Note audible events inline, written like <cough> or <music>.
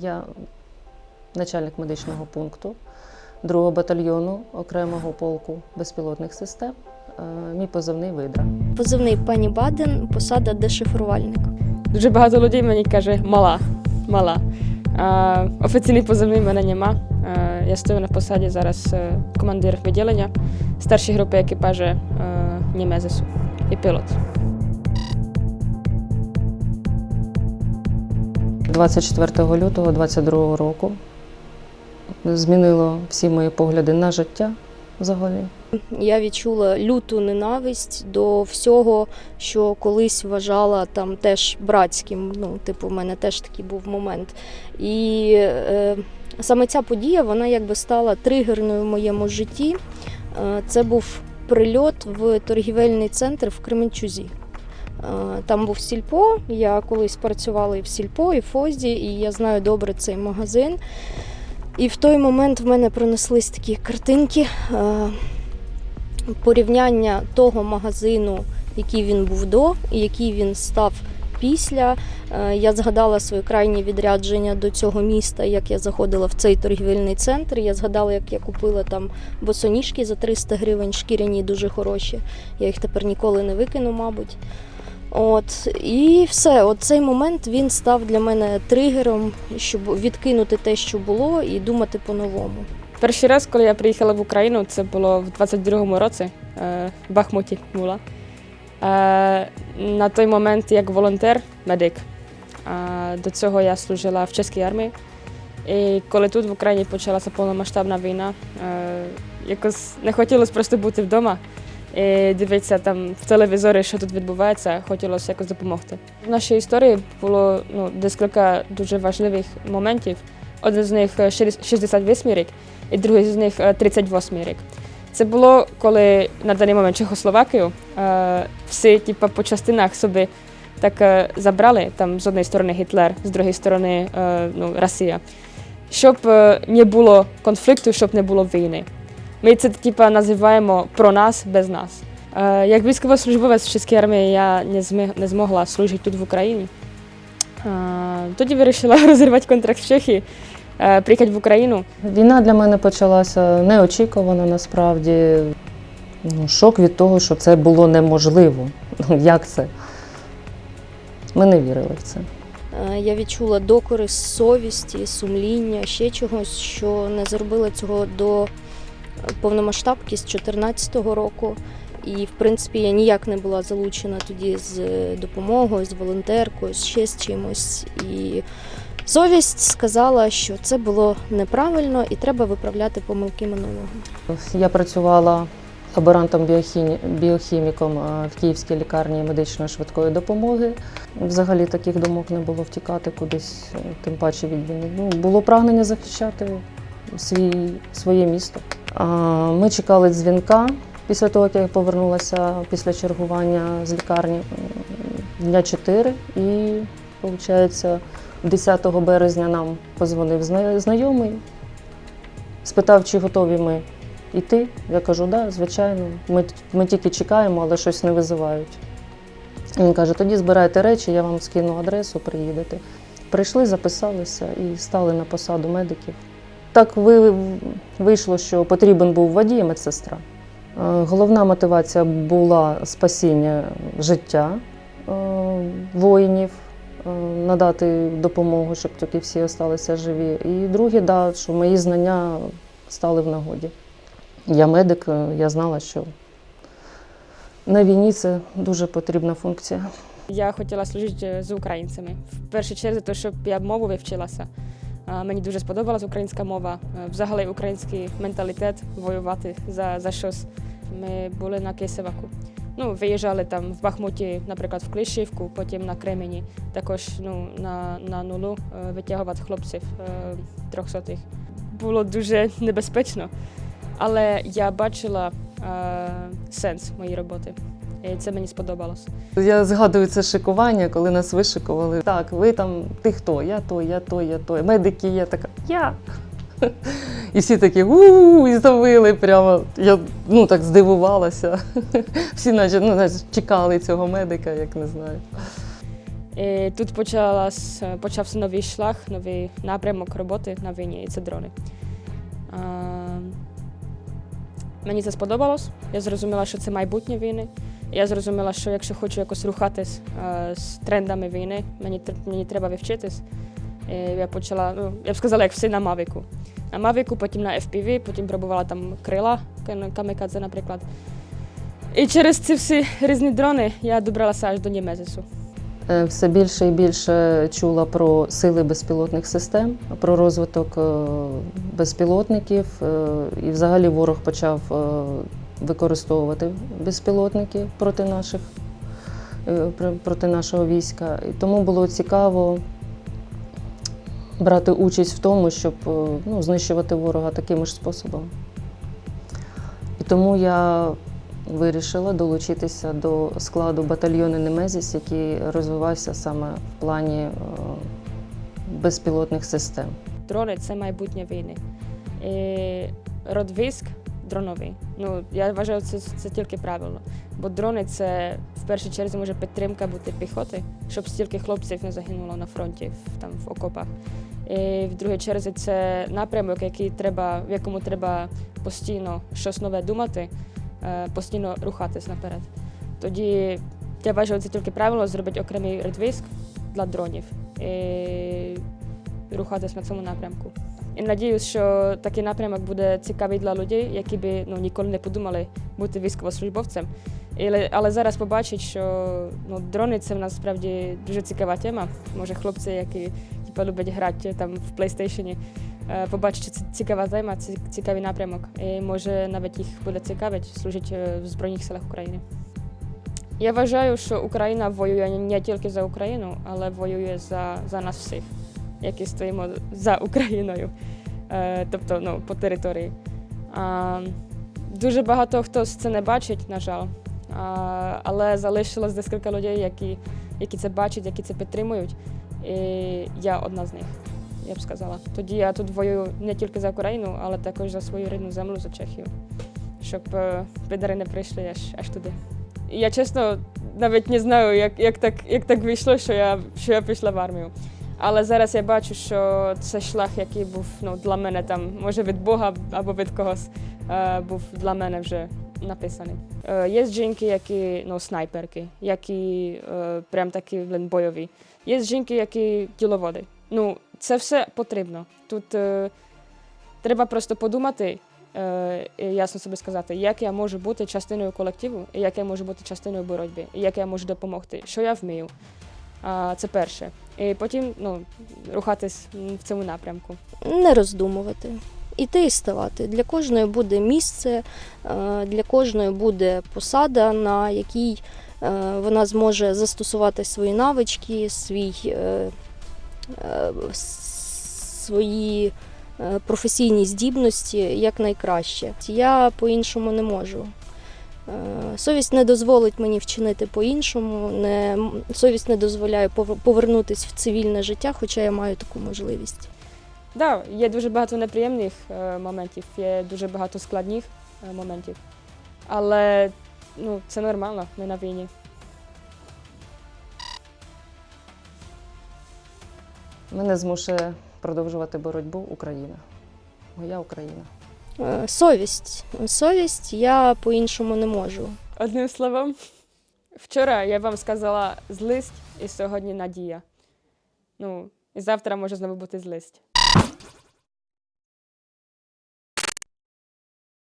Я начальник медичного пункту 2 батальйону окремого полку безпілотних систем. Е, Мій позивний видра. Позивний пані Баден, посада дешифрувальник. Дуже багато людей мені каже мала. мала. А, офіційний позивний мене нема. А, я стою на посаді зараз е, командир відділення старшої групи екіпажу е, Німезесу і пілот. 24 лютого 22 року змінило всі мої погляди на життя взагалі. Я відчула люту ненависть до всього, що колись вважала там теж братським. Ну, типу, в мене теж такий був момент. І е, саме ця подія вона якби стала тригерною в моєму житті. Е, це був прильот в торгівельний центр в Кременчузі. Е, Там був сільпо. Я колись працювала і в сільпо, і в Фозі, і я знаю добре цей магазин. І в той момент в мене пронеслись такі картинки. е, порівняння того магазину, який він був до, і який він став після. Е, Я згадала своє крайнє відрядження до цього міста, як я заходила в цей торгівельний центр. Я згадала, як я купила там босоніжки за 300 гривень, шкіряні дуже хороші. Я їх тепер ніколи не викину, мабуть. От і все, от цей момент він став для мене тригером, щоб відкинути те, що було, і думати по-новому. Перший раз, коли я приїхала в Україну, це було в 22-му році е, в Бахмуті була. Е, на той момент як волонтер, медик. Е, до цього я служила в чеській армії. І коли тут в Україні почалася повномасштабна війна, якось не хотілося просто бути вдома і дивитися там в телевізорі, що тут відбувається, хотілося якось допомогти. В нашій історії було ну, декілька дуже важливих моментів. Один з них е, 68 рік, і другий з них е, 38 рік. Це було, коли на даний момент Чехословакію е, всі типу, по частинах собі так е, забрали, там з однієї сторони Гітлер, з другої сторони е, ну, Росія. Щоб е, не було конфлікту, щоб не було війни. Ми це типу, називаємо про нас без нас. Е, як військовослужбовець в чеській армії я не, зміг, не змогла служити тут в Україні. Е, тоді вирішила розірвати контракт в Чехії, е, приїхати в Україну. Війна для мене почалася неочікувано насправді. Ну, шок від того, що це було неможливо. Ну, Як це? Ми не вірили в це. Е, Я відчула докори совісті, сумління, ще чогось, що не зробила цього до повномасштабки з 2014 року. І, в принципі, я ніяк не була залучена тоді з допомогою, з волонтеркою, ще з чимось. І совість сказала, що це було неправильно і треба виправляти помилки минулого. Я працювала лаборантом біохіміком е, в Київській лікарні медичної швидкої допомоги. Взагалі таких думок не було втікати кудись, е, тим паче від війни. Ну, було прагнення захищати свій, своє місто. Ми чекали дзвінка після того, як я повернулася після чергування з лікарні дня 4. І, виходить, 10 березня нам позвонив знайомий, спитав, чи готові ми йти. Я кажу, да, звичайно. Ми, ми тільки чекаємо, але щось не визивають. Він каже, тоді збирайте речі, я вам скину адресу, приїдете. Прийшли, записалися і стали на посаду медиків. Так ви, вийшло, що потрібен був водій і медсестра. Е, Головна мотивація була спасіння життя е, воїнів, е, надати допомогу, щоб тільки всі залишилися живі. І друге, да, що мої знання стали в нагоді. Я медик, я знала, що на війні це дуже потрібна функція. Я хотіла служити з українцями. В першу чергу, то, щоб я мову вивчилася. Мені дуже сподобалась українська мова, Е, взагалі український менталітет воювати за, за щось. Ми були на Кисеваку. Ну, виїжджали там в Бахмуті, наприклад, в Клишівку, потім на Кремені, також ну, на, на нулу е, витягувати хлопців е, трьохсотих. Було дуже небезпечно, але я бачила сенс моєї роботи. І це мені сподобалось. Я згадую це шикування, коли нас вишикували. Так, ви там, ти хто? Я той, я той, я той. Медики, я така, я. І всі такі у і завили прямо. Я ну так здивувалася. <laughs> Всі наче ну, чекали цього медика, як не знаю. І тут почалась, почався новий шлях, новий напрямок роботи на війні, і це дрони. А, мені це сподобалось. Я зрозуміла, що це майбутнє війни. Я зрозуміла, що якщо хочу якось рухатись е, з трендами війни, мені, мені треба вивчитись. І я почала, ну, я б сказала, як всі на Мавіку. На Мавіку, потім на FPV, потім пробувала там крила, кам- камікадзе, наприклад. І через ці всі різні дрони я добралася аж до Німезису. Е, Все більше і більше чула про сили безпілотних систем, про розвиток е, безпілотників. І взагалі ворог почав використовувати безпілотники проти наших е, проти нашого війська. І тому було цікаво брати участь в тому, щоб е, ну, знищувати ворога таким ж способом. І тому я вирішила долучитися до складу батальйону Немезіс, який розвивався саме в плані е, безпілотних систем. Дрони це майбутнє війни. І род військ дроновий. Ну, я вважаю, це, це тільки правильно. Бо дрони це в першу чергу може підтримка бути піхоти, щоб стільки хлопців не загинуло на фронті, там в окопах. І в другій черзі це напрямок, який треба, в якому треба постійно щось нове думати, е, постійно рухатись наперед. Тоді я вважаю, це тільки правильно зробити окремий редвійськ для дронів і рухатись на цьому напрямку. І надіюсь, що такий напрямок буде цікавий для людей, які би ну, ніколи не подумали бути військовослужбовцем. Але, але зараз побачать, що ну, дрони це в нас дуже цікава тема. Може, хлопці, які типу, люблять грати там в PlayStation, е, побачать, що це цікава тема, це цікавий напрямок. І може навіть їх буде цікавить служити е, в Збройних силах України. Я вважаю, що Україна воює не тільки за Україну, але воює за, за нас всіх, які стоїмо за Україною, е, тобто ну, по території. Дуже багато хто це не бачить, на жаль. Але залишилось декілька людей, які, які це бачать, які це підтримують. І я одна з них, я б сказала. Тоді я тут воюю не тільки за Україну, але також за свою рідну землю, за Чехію, щоб е, підари не прийшли аж, аж туди. Я чесно навіть не знаю, як, як, так, як так вийшло, що я, що я пішла в армію. Але зараз я бачу, що це шлях, який був ну, для мене там, може від Бога або від когось, е, був для мене вже написаний. Е, є жінки, які ну, снайперки, які е, прям такі бойові. Є жінки, які діловоди. Ну, це все потрібно. Тут е, треба просто подумати, е, і ясно собі сказати, як я можу бути частиною колективу, і як я можу бути частиною боротьби, і як я можу допомогти, що я вмію. Це перше. І потім ну, рухатись в цьому напрямку. не роздумувати. Іти і ставати. Для кожної буде місце, е, для кожної буде посада, на якій е, вона зможе застосувати свої навички, свій, е, свої професійні здібності якнайкраще. Я по-іншому не можу. Е, Совість не дозволить мені вчинити по-іншому, не, совість не дозволяє повернутися в цивільне життя, хоча я маю таку можливість. Да, є дуже багато неприємних е, моментів, є дуже багато складних е, моментів. Але ну, це нормально, ми на війні. Мене змушує продовжувати боротьбу Україна. Моя Україна. Е, Совість. Совість я по-іншому не можу. Одним словом, вчора я вам сказала злість, і сьогодні надія. Ну, і завтра може знову бути злість.